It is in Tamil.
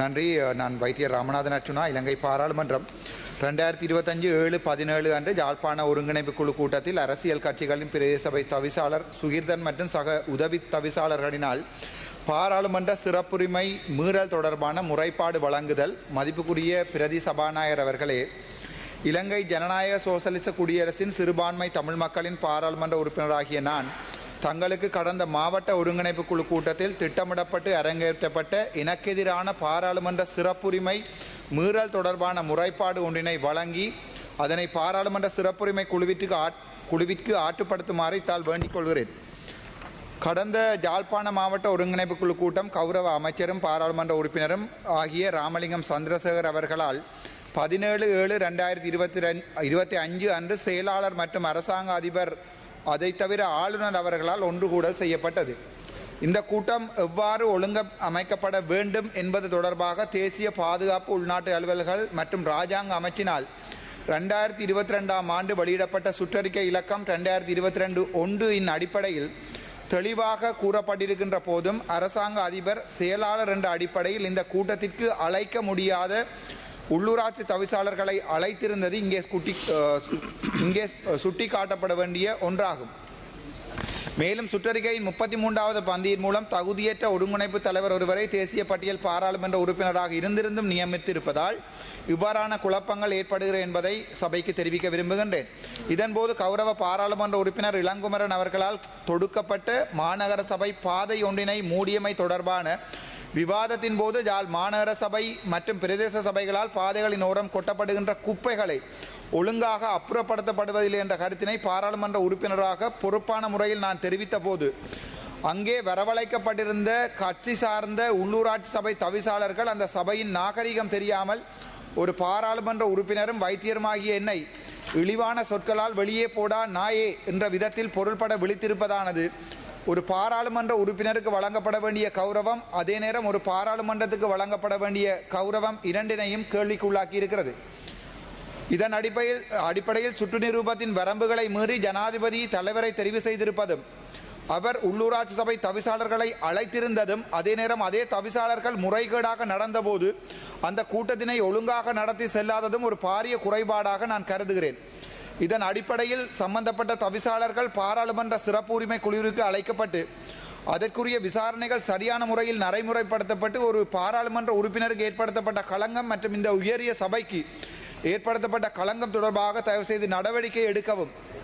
நன்றி. நான் வைத்திய ராமநாதன் அர்ச்சுனா இலங்கை பாராளுமன்றம். ரெண்டாயிரத்தி இருபத்தஞ்சு ஏழு பதினேழு அன்று யாழ்ப்பாண ஒருங்கிணைப்பு குழு கூட்டத்தில் அரசியல் கட்சிகளின் பிரதேசபை தவிசாளர் சுகீர்தன் மற்றும் சக உதவி தவிசாளர்களினால் பாராளுமன்ற சிறப்புரிமை மீறல் தொடர்பான முறைப்பாடு வழங்குதல் மதிப்புக்குரிய பிரதி சபாநாயகர் அவர்களே இலங்கை ஜனநாயக சோசலிச குடியரசின் சிறுபான்மை தமிழ் மக்களின் பாராளுமன்ற உறுப்பினராகிய நான் தங்களுக்கு கடந்த மாவட்ட ஒருங்கிணைப்பு குழு கூட்டத்தில் திட்டமிடப்பட்டு அரங்கேற்றப்பட்ட இனக்கெதிரான பாராளுமன்ற சிறப்புரிமை மீறல் தொடர்பான முறைப்பாடு ஒன்றினை வழங்கி அதனை பாராளுமன்ற சிறப்புரிமை குழுவிற்கு ஆட் குழுவிற்கு ஆட்டுப்படுத்துமாறு தால் வேண்டிக் கொள்கிறேன். கடந்த ஜாழ்ப்பாண மாவட்ட ஒருங்கிணைப்பு குழு கூட்டம் கௌரவ அமைச்சரும் பாராளுமன்ற உறுப்பினரும் ஆகிய ராமலிங்கம் சந்திரசேகர் அவர்களால் பதினேழு ஏழு ரெண்டாயிரத்தி இருபத்தி ரெண் இருபத்தி அஞ்சு அன்று செயலாளர் மற்றும் அரசாங்க அதிபர் அதை தவிர ஆளுநர் அவர்களால் ஒன்று கூட செய்யப்பட்டது. இந்த கூட்டம் எவ்வாறு ஒழுங்க அமைக்கப்பட வேண்டும் என்பது தொடர்பாக தேசிய பாதுகாப்பு உள்நாட்டு அலுவல்கள் மற்றும் இராஜாங்க அமைச்சினால் ரெண்டாயிரத்தி இருபத்தி ரெண்டாம் ஆண்டு வெளியிடப்பட்ட சுற்றறிக்கை இலக்கம் ரெண்டாயிரத்தி இருபத்தி ரெண்டு ஒன்று இன் அடிப்படையில் தெளிவாக கூறப்பட்டிருக்கின்ற போதும் அரசாங்க அதிபர் செயலாளர் என்ற அடிப்படையில் இந்த கூட்டத்திற்கு அழைக்க முடியாத உள்ளூராட்சி தவிசாளர்களை அழைத்திருந்தது இங்கே குட்டி இங்கே சுட்டி காட்டப்பட வேண்டிய ஒன்றாகும். மேலும் சுற்றறிக்கையின் முப்பத்தி மூன்றாவது பந்தியின் மூலம் தகுதியற்ற ஒருங்கிணைப்பு தலைவர் ஒருவரை தேசிய பட்டியல் பாராளுமன்ற உறுப்பினராக இருந்திருந்தும் நியமித்திருப்பதால் இவ்வாறான குழப்பங்கள் ஏற்படுகிற என்பதை சபைக்கு தெரிவிக்க விரும்புகின்றேன். இதன்போது கௌரவ பாராளுமன்ற உறுப்பினர் இளங்குமரன் அவர்களால் தொடுக்கப்பட்ட மாநகர சபை பாதை ஒன்றினை மூடியமை தொடர்பான விவாதத்தின் போது ஜாழ் மாநகர சபை மற்றும் பிரதேச சபைகளால் பாதைகளின் ஓரம் கொட்டப்படுகின்ற குப்பைகளை ஒழுங்காக அப்புறப்படுத்தப்படுவதில்லை என்ற கருத்தினை பாராளுமன்ற உறுப்பினராக பொறுப்பான முறையில் நான் தெரிவித்த போது அங்கே வரவழைக்கப்பட்டிருந்த கட்சி சார்ந்த உள்ளூராட்சி சபை தவிசாளர்கள் அந்த சபையின் நாகரிகம் தெரியாமல் ஒரு பாராளுமன்ற உறுப்பினரும் வைத்தியருமாகிய என்னை இழிவான சொற்களால் வெளியே போடா நாயே என்ற விதத்தில் பொருள்பட விழித்திருப்பதானது ஒரு பாராளுமன்ற உறுப்பினருக்கு வழங்கப்பட வேண்டிய கௌரவம் அதே நேரம் ஒரு பாராளுமன்றத்துக்கு வழங்கப்பட வேண்டிய கௌரவம் இரண்டினையும் கேள்விக்குள்ளாக்கி இருக்கிறது. இதன் அடிப்படையில் அடிப்படையில் சுற்று நிரூபத்தின் வரம்புகளை மீறி ஜனாதிபதி தலைவரை தெரிவு செய்திருப்பதும் அவர் உள்ளூராட்சி சபை தவிசாளர்களை அழைத்திருந்ததும் அதே நேரம் அதே தவிசாளர்கள் முறைகேடாக நடந்தபோது அந்த கூட்டத்தினை ஒழுங்காக நடத்தி செல்லாததும் ஒரு பாரிய குறைபாடாக நான் கருதுகிறேன். இதன் அடிப்படையில் சம்பந்தப்பட்ட தவிசாளர்கள் பாராளுமன்ற சிறப்பு உரிமை குழுவிற்கு அழைக்கப்பட்டு அதற்குரிய விசாரணைகள் சரியான முறையில் நடைமுறைப்படுத்தப்பட்டு ஒரு பாராளுமன்ற உறுப்பினருக்கு ஏற்படுத்தப்பட்ட களங்கம் மற்றும் இந்த உயரிய சபைக்கு ஏற்படுத்தப்பட்ட களங்கம் தொடர்பாக தயவு செய்து நடவடிக்கை எடுக்கவும்.